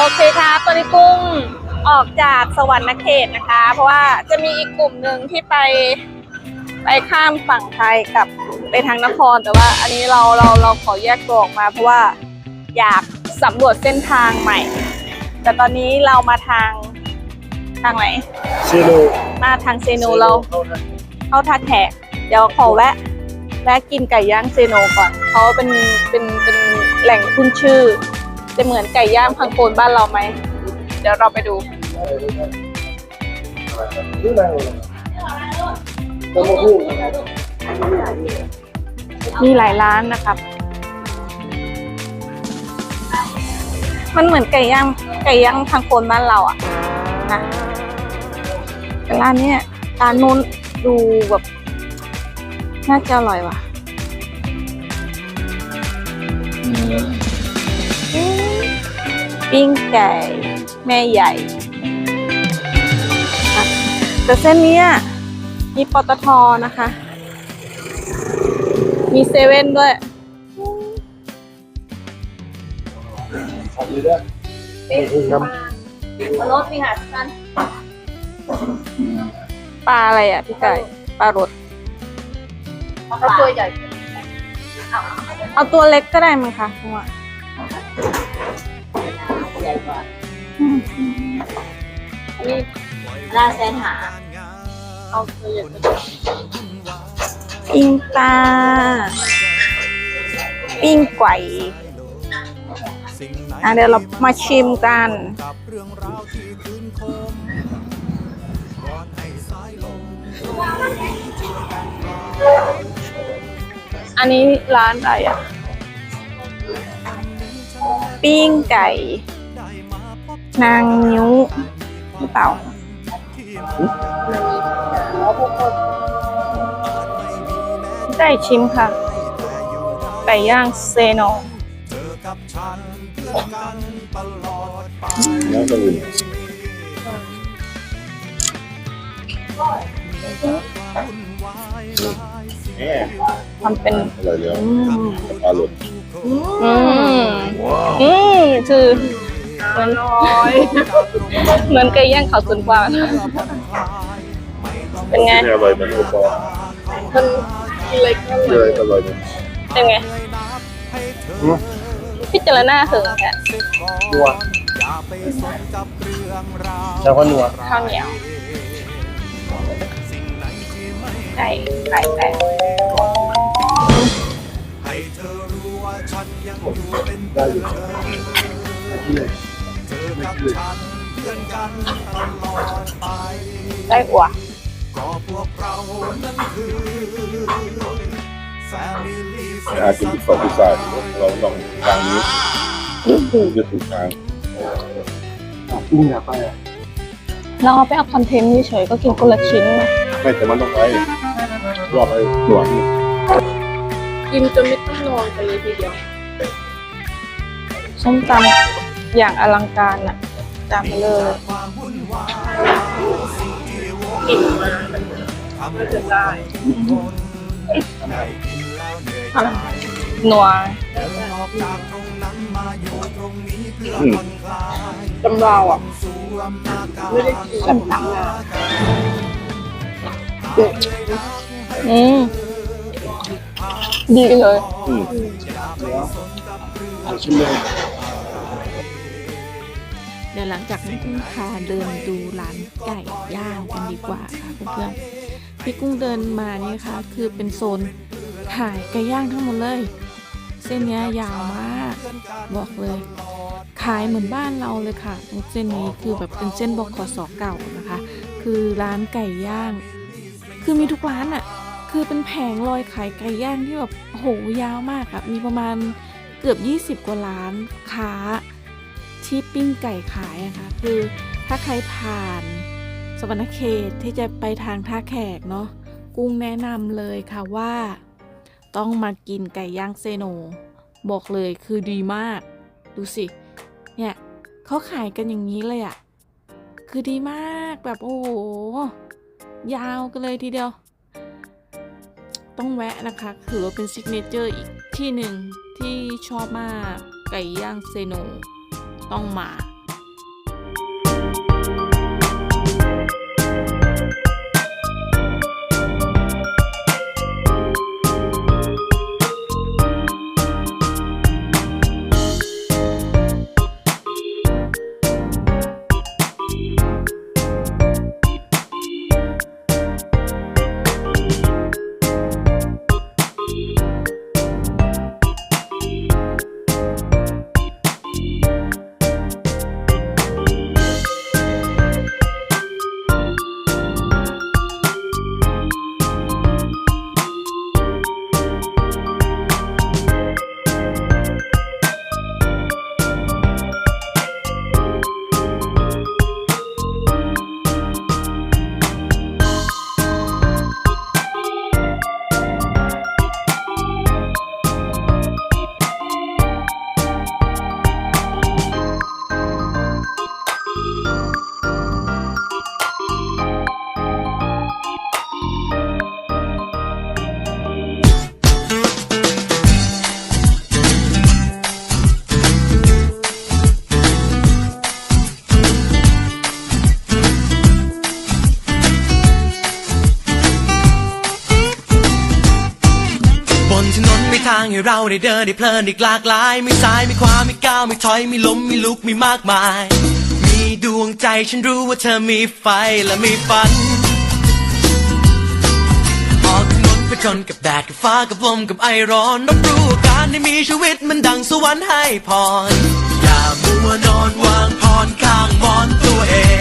โอเคครับตอนนี้กุ้งออกจากสวรรค์เขตนะคะ เพราะว่าจะมีอีกกลุ่มหนึ่งที่ไปไปข้ามฝั่งไทยกับไปทางนคร แต่ว่าอันนี้เราเราเราขอแยกตัวออกมา เพราะว่าอยากสำรวจเส้นทางใหม่ แต่ตอนนี้เรามาทางทางไหนเซโนมาทางเซโนเราเข้าท่าแขกเดี๋ยวขอแวะแวะกินไก่ย่างเซโนก่อนเขาเป็นเป็นเป็นแหล่งขึ้นชื่อ จะเหมือนไก่ย่างพังโคนบ้านเราไหม เดี๋ยวเราไปดูนี่อะไรจะมาพูดมีหลายร้านนะครับ มันเหมือนไก่ย่างไก่ย่างพังโคนบ้านเราอะนะแต่ร้านเนี้ยร้านนู้นดูแบบน่าจะอร่อยว่ะ อืม ปิ้งไก่ แม่ใหญ่ แต่เส้นเนี้ยมีปตทนะคะ มีเซเว่นด้วยขับอยู่ด้วยพูดครับรถนี่ค่ะท่านปลาอะไรอะพี่ไก่ปลารสเอาตัวใหญ่ เอาตัวเล็กก็ได้มั้งคะคุณว่า นี่ลาแสนหา เอาตัวใหญ่ปิ้งปลาปิ้งไก่อะเดี๋ยวเรามาชิมกันอันนี้ร้านอะไรอะ ปิ้งไก่ นางนิ้วหรือเปล่าไก่ชิมค่ะไก่ย่างเซโนแล้วก็อื่นแหมทำเป็นอร่อยแล้วอืมปลาหลุดอืมอืมคือ เหมือนเหมือนไก่ย่างเขาสวนกวางเป็นไงไม่อร่อยเหมือนโอปอล์มันเล็กเลยอร่อยเลยเป็นไงพิจารณาเถอะแค่นัวแล้วก็นัวข้าวเหนียวไก่ไก่ไก่ได้อยู่ ไก่อัวอาจจะติดต่อพิซซ่าเราต้องทางนี้จะถูกทางกุ้งอยากไปอะเราเอาไปเอาคอนเทนต์เฉยๆก็กินคนละชิ้นนะไม่แต่มันต้องไปรอบไปหลวงกินจนไม่ต้องนอนกันเลยทีเดียวส้มตำ อย่างอลังการอะจานเบลอกินมาไม่จะได้นัวอืมจำเราอะไม่ได้กินส้มตำอะอืมดีเลยอืมชิมเลยเดี๋ยวหลังจากนี้กุ้งพาเดินดูร้านไก่ย่างกันดีกว่าค่ะเพื่อนๆที่กุ้งเดินมานี่นะคะคือเป็นโซนขายไก่ย่างทั้งหมดเลย เส้นนี้ยาวมากบอกเลย ขายเหมือนบ้านเราเลยค่ะเส้นนี้คือแบบเป็นเส้นบกสเก่านะคะ คือร้านไก่ย่าง คือมีทุกร้านอะ่ะคือเป็นแผงลอยขายไก่ย่างที่แบบโหยาวมากอะมีประมาณเกือบ 20 กว่าร้านค้า ที่ปิ้งไก่ขายอะคะคือถ้าใครผ่าน สวรรณเขตที่จะไปทางท่าแขกเนาะกุ้งแนะนำเลยค่ะว่า ต้องมากินไก่ย่างเซโน บอกเลยคือดีมาก ดูสิ เนี่ยเขาขายกันอย่างนี้เลยอะคือดีมากแบบโอ้โหยาวกันเลยทีเดียว ต้องแวะนะคะถือว่าเป็นซิกเนเจอร์อีกที่หนึ่งที่ชอบมากไก่ย่างเซโน ต้อ ถนนมีทางให้เราได้เดินได้เพลินอีกหลากหลายมีซ้ายมีขวามีก้าวมีถอยมีล้มมีลุกมีมากมาย มีดวงใจฉันรู้ว่าเธอมีไฟและมีฝันออกถนนไปจนกับแดดกับฟ้ากับลมกับไอร้อนรับรู้การได้มีชีวิตมันดังสวรรค์ให้พรอย่ามัวนอนวางพรข้างมอนตัวเอง